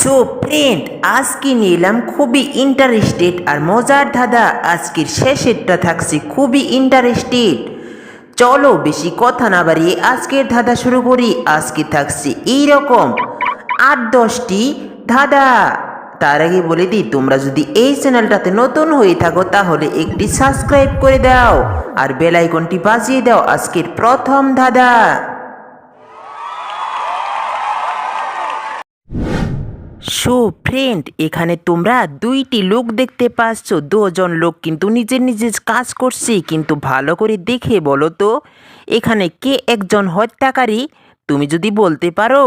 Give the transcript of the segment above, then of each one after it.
So friend আজকে নিলাম খুবই ইন্টারেস্টেড আর মজার ধাঁধা। আজকের শেষেরটা থাকছে খুবই ইন্টারেস্টেড চলো, বেশি কথা না বাড়িয়ে আজকের ধাঁধা শুরু করি। আজকে থাকছে এইরকম আট দশটি ধাঁধা। তার আগে বলে দিই, তোমরা যদি এই চ্যানেলটাতে নতুন হয়ে থাকো, তাহলে একটি সাবস্ক্রাইব করে দাও। আর বেল আইকনটি বাজিয়ে দাও আজকের প্রথম ধাঁধা। সো ফ্রেন্ড এখানে তোমরা দুইটি লোক দেখতে পাচ্ছ। দুজন লোক কিন্তু নিজের নিজের কাজ করছে, কিন্তু ভালো করে দেখে বলো তো, এখানে কে একজন হত্যাকারী? তুমি যদি বলতে পারো,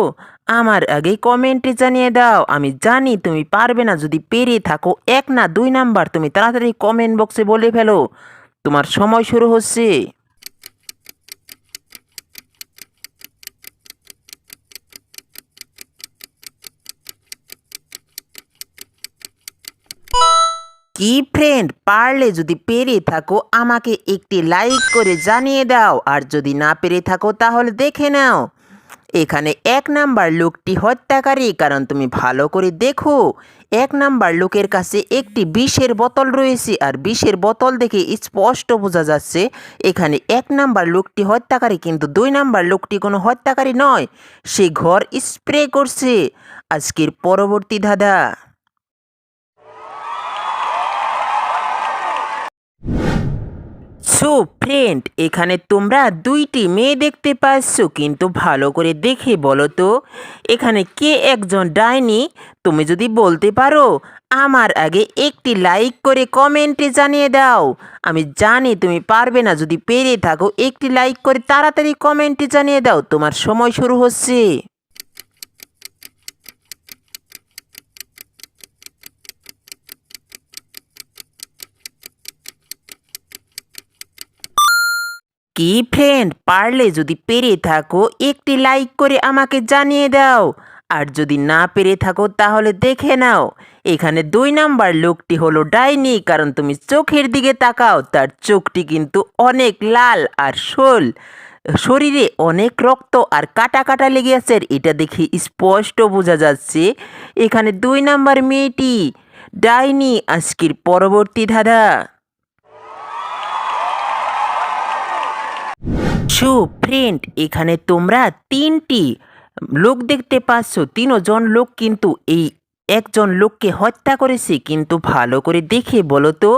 আমার আগে কমেন্টে জানিয়ে দাও। আমি জানি তুমি পারবে না, যদি পেরে থাকো এক না দুই নাম্বার, তুমি তাড়াতাড়ি কমেন্ট বক্সে বলে ফেলো। তোমার সময় শুরু হচ্ছে। কি ফ্রেন্ড পারলে যদি পেরে থাকো, আমাকে একটি লাইক করে জানিয়ে দাও। আর যদি না পেরে থাকো, তাহলে দেখে নাও। এখানে এক নাম্বার লোকটি হত্যাকারী, কারণ তুমি ভালো করে দেখো, এক নাম্বার লোকের কাছে একটি বিষের বোতল রয়েছে, আর বিষের বোতল দেখে স্পষ্ট বোঝা যাচ্ছে, এখানে এক নাম্বার লোকটি হত্যাকারী, কিন্তু দুই নাম্বার লোকটি কোনো হত্যাকারী নয়, সে ঘর স্প্রে করছে। আজকের পরবর্তী ধাঁধা। সো ফ্রেন্ড, এখানে তোমরা দুইটি মেয়ে দেখতে পাচ্ছ, কিন্তু ভালো করে দেখে বলো তো। এখানে কে একজন ডাইনি? তুমি যদি বলতে পারো, আমার আগে একটি লাইক করে কমেন্টে জানিয়ে দাও। আমি জানি তুমি পারবে না, যদি পেরে থাকো, একটি লাইক করে তাড়াতাড়ি কমেন্টে জানিয়ে দাও, তোমার সময় শুরু হচ্ছে। কি ফ্রেন্ড? পারলে যদি পেরে থাকো, একটি লাইক করে আমাকে জানিয়ে দাও। আর যদি না পেরে থাকো, তাহলে দেখে নাও। এখানে দুই নাম্বার লোকটি হলো ডাইনি, কারণ তুমি চোখের দিকে তাকাও। তার চোখটি কিন্তু অনেক লাল আর শোল। শরীরে অনেক রক্ত আর কাটা কাটা লেগে আছে। এটা দেখে স্পষ্ট বোঝা যাচ্ছে। এখানে দুই নাম্বার মেয়েটি, ডাইনি, আজকের পরবর্তী ধাঁধা। সো ফ্রেন্ড এখানে তোমরা তিনটি লোক দেখতে পাচ্ছ। তিনজন লোক কিন্তু এই একজন লোককে হত্যা করেছে, কিন্তু ভালো করে দেখে বলো তো,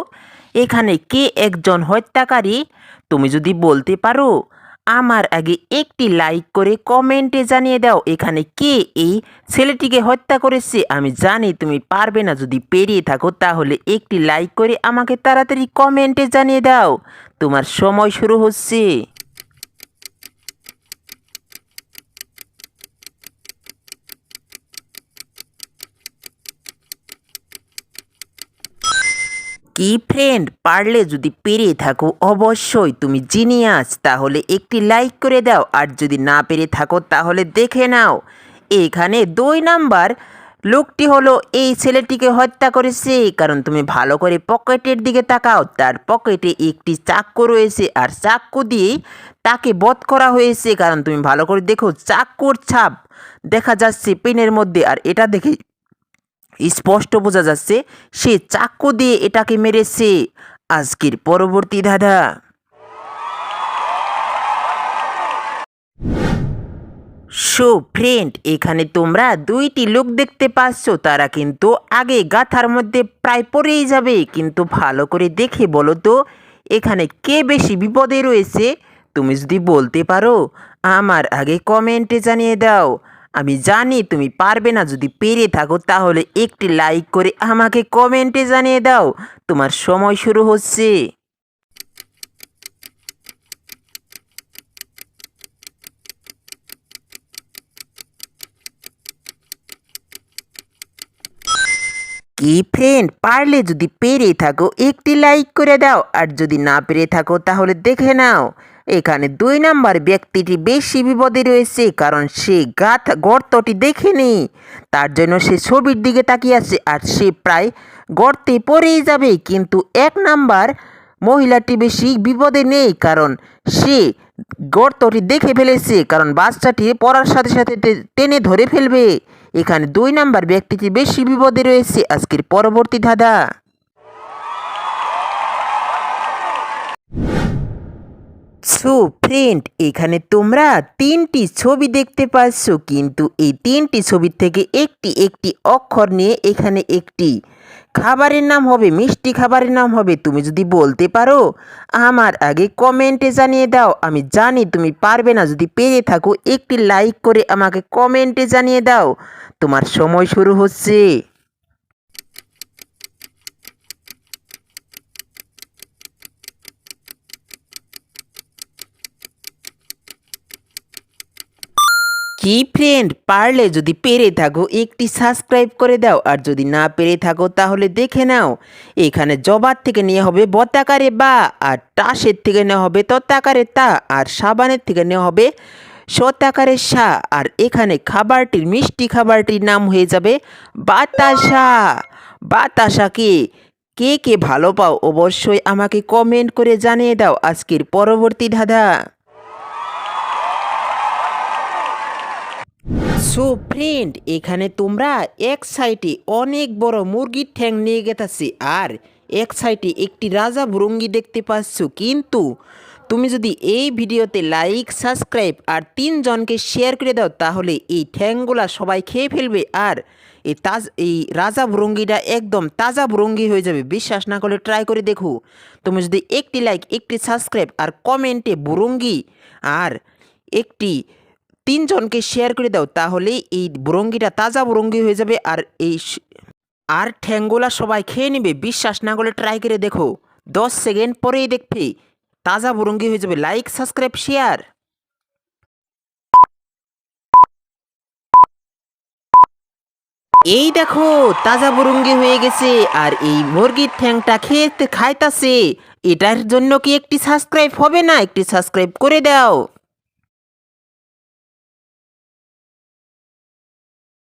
এখানে কে একজন হত্যাকারী? তুমি যদি বলতে পারো, আমার আগে একটি লাইক করে কমেন্টে জানিয়ে দাও, এখানে কে এই ছেলেটিকে হত্যা করেছে? আমি জানি তুমি পারবে না, যদি পেরিয়ে থাকো, তাহলে একটি লাইক করে আমাকে তাড়াতাড়ি কমেন্টে জানিয়ে দাও। তোমার সময় শুরু হচ্ছে। কি ফ্রেন্ড পারলে যদি পেরে থাকো, অবশ্যই তুমি জিনিয়াস তাহলে একটি লাইক করে দাও, আর যদি না পেরে থাকো, তাহলে দেখে নাও। এখানে দুই নাম্বার, লোকটি হলো এই ছেলেটিকে হত্যা করেছে, কারণ তুমি ভালো করে পকেটের দিকে তাকাও। তার পকেটে একটি চাক্কু রয়েছে, আর চাক্কু দিয়েই তাকে বধ করা হয়েছে, কারণ তুমি ভালো করে দেখো চাক্কুর ছাপ দেখা যাচ্ছে পেনের মধ্যে, আর এটা দেখে স্পষ্ট বোঝা যাচ্ছে, সে চাকু দিয়ে এটাকে মেরেছে। আজকের পরবর্তী ধাঁধা। সো ফ্রেন্ড, এখানে তোমরা দুইটি লোক দেখতে পাচ্ছ। তারা কিন্তু আগে গাথার মধ্যে প্রায় পড়েই যাবে। কিন্তু ভালো করে দেখে বলো তো, এখানে কে বেশি বিপদে রয়েছে? তুমি যদি বলতে পারো, আমার আগে কমেন্টে জানিয়ে দাও। আমি জানি তুমি পারবে না যদি পেরে থাকো, তাহলে একটি লাইক করে আমাকে কমেন্টে জানিয়ে দাও। তোমার সময় শুরু হচ্ছে। কি ফ্রেন্ড পারলে যদি পেরে থাকো, একটি লাইক করে দাও, আর যদি না পেরে থাকো, তাহলে দেখে নাও। এখানে দুই নাম্বার ব্যক্তিটি বেশি বিপদে রয়েছে, কারণ সে গাথ গর্তটি দেখেনি। তার জন্য সে ছবির দিকে তাকিয়ে আছে আর সে প্রায় গর্তে পড়েই যাবে। কিন্তু এক নাম্বার মহিলাটি বেশি বিপদে নেই, কারণ সে গর্তটি দেখে ফেলেছে, কারণ বাচ্চাটি পড়ার সাথে সাথে টেনে ধরে ফেলবে। এখানে দুই নাম্বার ব্যক্তিটি বেশি বিপদে রয়েছে। আজকের পরবর্তী ধাঁধা। সো ফ্রেন্ড এখানে তোমরা তিনটি ছবি দেখতে পাচ্ছ, কিন্তু এই তিনটি ছবির থেকে একটি একটি অক্ষর নিয়ে এখানে একটি। খাবারের নাম হবে, মিষ্টি খাবারের নাম হবে, তুমি যদি বলতে পারো, আমার আগে কমেন্টে জানিয়ে দাও। আমি জানি তুমি পারবে না, যদি পেরে থাকো, একটি লাইক করে আমাকে কমেন্টে জানিয়ে দাও। তোমার সময় শুরু হচ্ছে। কি ফ্রেন্ড পারলে যদি পেরে থাকো, একটি সাবস্ক্রাইব করে দাও। আর যদি না পেরে থাকো, তাহলে দেখে নাও, এখানে জবার থেকে নিয়ে হবে বতাকারে বা, আর টাসের থেকে নেওয়া হবে তত্তাকারে তা, আর সাবানের থেকে নেওয়া হবে শতাকারে সা। আর এখানে খাবারটির মিষ্টি খাবারটির নাম হয়ে যাবে বাতাসা। বাতাসাকে কে? কে ভালো পাও, অবশ্যই আমাকে কমেন্ট করে জানিয়ে দাও। আজকের পরবর্তী ধাঁধা। সো ফ্রেন্ড, এখানে তোমরা এক সাইডে অনেক বড় মুরগির ঠ্যাং নিয়ে গেতাছে আর এক সাইডে একটি রাজা ভুরঙ্গি দেখতে পাচ্ছ। কিন্তু তুমি যদি এই ভিডিওতে লাইক, সাবস্ক্রাইব আর তিনজনকে শেয়ার করে দাও, তাহলে এই ঠ্যাংগুলা সবাই খেয়ে ফেলবে আর এই তাজ, এই রাজা ভুরঙ্গিটা একদম তাজা ভুরঙ্গি হয়ে যাবে। বিশ্বাস না করলে ট্রাই করে দেখো। তুমি যদি একটি লাইক, একটি সাবস্ক্রাইব আর কমেন্টে ভুরঙ্গি আর একটি তিনজনকে শেয়ার করে দাও, তাহলে এই বুরঙ্গিটা তাজা বুরঙ্গি হয়ে যাবে আর এই আর ঠ্যাঙ্গোলা সবাই খেয়ে নেবে। বিশ্বাস না করলে ট্রাই করে দেখো। দশ সেকেন্ড পরেই দেখবে তাজা বুরঙ্গি হয়ে যাবে। লাইক সাবস্ক্রাইব শেয়ার এই দেখো, তাজা বুরুঙ্গি হয়ে গেছে আর এই মুরগির ঠ্যাংটা খেতে খাইতাছে। এটার জন্য কি একটি সাবস্ক্রাইব হবে না? একটি সাবস্ক্রাইব করে দাও।